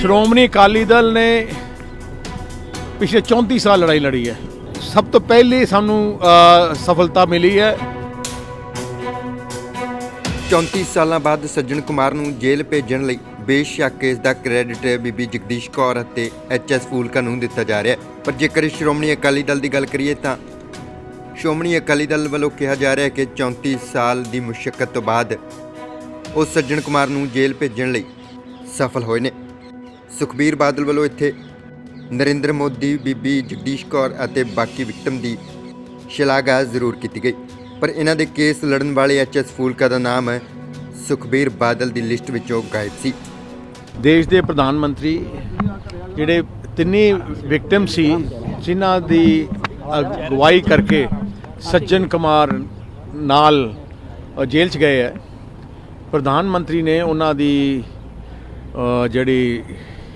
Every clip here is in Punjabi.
ਸ਼੍ਰੋਮਣੀ ਅਕਾਲੀ ਦਲ ਨੇ ਪਿਛਲੇ 34 ਸਾਲ ਲੜਾਈ ਲੜੀ ਹੈ। ਸਭ ਤੋਂ ਪਹਿਲੀ ਸਾਨੂੰ ਸਫਲਤਾ ਮਿਲੀ ਹੈ। 34 ਸਾਲਾਂ ਬਾਅਦ ਸੱਜਣ ਕੁਮਾਰ ਨੂੰ ਜੇਲ੍ਹ ਭੇਜਣ ਲਈ ਬੇਸ਼ੱਕ ਕੇਸ ਦਾ ਕ੍ਰੈਡਿਟ ਬੀਬੀ ਜਗਦੀਸ਼ ਕੌਰ ਅਤੇ ਐਚਐਸ ਫੂਲਕਾ ਨੂੰ ਦਿੱਤਾ ਜਾ ਰਿਹਾ ਹੈ। ਪਰ ਜੇਕਰ ਸ਼੍ਰੋਮਣੀ ਅਕਾਲੀ ਦਲ ਦੀ ਗੱਲ ਕਰੀਏ ਤਾਂ ਸ਼੍ਰੋਮਣੀ ਅਕਾਲੀ ਦਲ ਵੱਲੋਂ ਕਿਹਾ ਜਾ ਰਿਹਾ ਹੈ ਕਿ 34 ਸਾਲ ਦੀ ਮੁਸ਼ਕਲ ਤੋਂ ਬਾਅਦ ਉਹ ਸੱਜਣ ਕੁਮਾਰ ਨੂੰ ਜੇਲ੍ਹ ਭੇਜਣ ਲਈ ਸਫਲ ਹੋਏ ਨੇ। ਸੁਖਬੀਰ ਬਾਦਲ ਵੱਲੋਂ ਇੱਥੇ ਨਰਿੰਦਰ ਮੋਦੀ, ਬੀਬੀ ਜਗਦੀਸ਼ ਕੌਰ ਅਤੇ ਬਾਕੀ ਵਿਕਟਮ ਦੀ ਸ਼ਲਾਘਾ ਜ਼ਰੂਰ ਕੀਤੀ ਗਈ। ਪਰ ਇਹਨਾਂ ਦੇ ਕੇਸ ਲੜਨ ਵਾਲੇ ਐਚਐਸ ਫੂਲਕਾ ਦਾ ਨਾਮ ਸੁਖਬੀਰ ਬਾਦਲ ਦੀ ਲਿਸਟ ਵਿੱਚੋਂ ਗਾਇਬ ਸੀ। ਦੇਸ਼ ਦੇ ਪ੍ਰਧਾਨ ਮੰਤਰੀ ਜਿਹੜੇ ਤਿੰਨੇ ਵਿਕਟਮ ਸੀ, ਜਿਨ੍ਹਾਂ ਦੀ ਅਗਵਾਈ ਕਰਕੇ ਸੱਜਣ ਕੁਮਾਰ ਨਾਲ ਜੇਲ੍ਹ 'ਚ ਗਏ ਹੈ। ਪ੍ਰਧਾਨ ਮੰਤਰੀ ਨੇ ਉਹਨਾਂ ਦੀ ਜਿਹੜੀ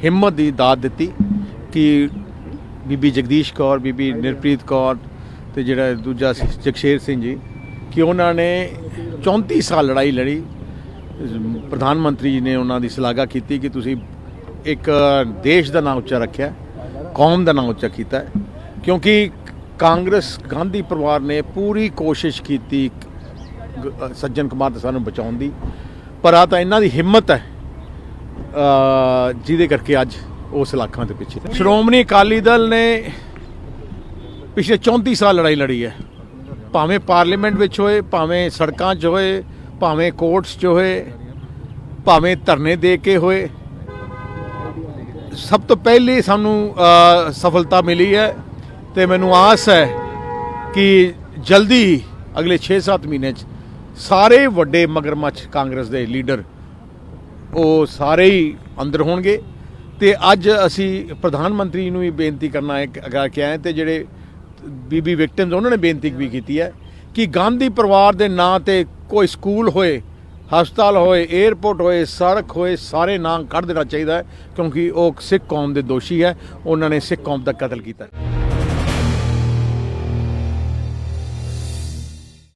ਹਿੰਮਤ ਦੀ ਦਾਤ ਦਿੱਤੀ ਕਿ ਬੀਬੀ ਜਗਦੀਸ਼ ਕੌਰ, ਬੀਬੀ ਨਿਰਪ੍ਰੀਤ ਕੌਰ ਤੇ ਜਿਹੜਾ ਦੂਜਾ ਸੀ ਜਗਸ਼ੇਰ ਸਿੰਘ ਜੀ, ਕਿ ਉਹਨਾਂ ਨੇ 34 ਸਾਲ ਲੜਾਈ ਲੜੀ। ਪ੍ਰਧਾਨ ਮੰਤਰੀ ਜੀ ਨੇ ਉਹਨਾਂ ਦੀ ਸ਼ਲਾਘਾ ਕੀਤੀ ਕਿ ਤੁਸੀਂ ਇੱਕ ਦੇਸ਼ ਦਾ ਨਾਮ ਉੱਚਾ ਰੱਖਿਆ, ਕੌਮ ਦਾ ਨਾਮ ਉੱਚਾ ਕੀਤਾ ਹੈ। ਕਿਉਂਕਿ ਕਾਂਗਰਸ, ਗਾਂਧੀ ਪਰਿਵਾਰ ਨੇ ਪੂਰੀ ਕੋਸ਼ਿਸ਼ ਕੀਤੀ ਗ- ਸੱਜਣ ਕੁਮਾਰ ਤੋਂ ਸਾਨੂੰ ਬਚਾਉਣ ਦੀ। ਪਰ ਆ ਤਾਂ ਇਹਨਾਂ ਦੀ ਹਿੰਮਤ ਹੈ। ਜਿਹਦੇ ਕਰਕੇ ਅੱਜ ਉਸ ਇਲਾਕਾਂ ਦੇ ਪਿੱਛੇ। ਸ਼੍ਰੋਮਣੀ ਅਕਾਲੀ ਦਲ ਨੇ ਪਿਛਲੇ 34 ਸਾਲ ਲੜਾਈ ਲੜੀ ਹੈ। ਭਾਵੇਂ ਪਾਰਲੀਮੈਂਟ ਵਿੱਚ ਹੋਏ, ਭਾਵੇਂ ਸੜਕਾਂ 'ਚ ਹੋਏ, ਭਾਵੇਂ ਕੋਰਟਸ 'ਚ ਹੋਏ, ਭਾਵੇਂ ਧਰਨੇ ਦੇ ਕੇ ਹੋਏ, ਸਭ ਤੋਂ ਪਹਿਲੇ ਸਾਨੂੰ ਸਫਲਤਾ ਮਿਲੀ ਹੈ ਤੇ ਮੈਨੂੰ ਆਸ ਹੈ ਕਿ ਜਲਦੀ ਹੀ ਅਗਲੇ 6-7 ਮਹੀਨੇ 'ਚ ਸਾਰੇ ਵੱਡੇ ਮਗਰਮੱਛ ਕਾਂਗਰਸ ਦੇ ਲੀਡਰ ਉਹ ਸਾਰੇ ਹੀ ਅੰਦਰ ਹੋਣਗੇ। ਤੇ ਅੱਜ ਅਸੀਂ ਪ੍ਰਧਾਨ ਮੰਤਰੀ ਨੂੰ ਵੀ ਬੇਨਤੀ ਕਰਨਾ ਹੈ ਅਗਾ ਕਿ ਆਏ ਤੇ ਜਿਹੜੇ ਬੀਬੀ ਵਿਕਟਮਸ ਉਹਨਾਂ ਨੇ ਬੇਨਤੀ ਵੀ ਕੀਤੀ ਹੈ ਕਿ ਗਾਂਧੀ ਪਰਿਵਾਰ ਦੇ ਨਾਂ ਤੇ ਕੋਈ ਸਕੂਲ ਹੋਏ, ਹਸਪਤਾਲ ਹੋਏ 에ਅਰਪੋਰਟ ਹੋਏ, ਸੜਕ ਹੋਏ, ਸਾਰੇ ਨਾਂ ਕੱਢ ਦੇਣਾ ਚਾਹੀਦਾ ਹੈ ਕਿਉਂਕਿ ਉਹ ਸਿੱਖ ਕੌਮ ਦੇ ਦੋਸ਼ੀ ਹੈ। ਉਹਨਾਂ ਨੇ ਸਿੱਖ ਕੌਮ ਦਾ ਕਤਲ ਕੀਤਾ ਹੈ।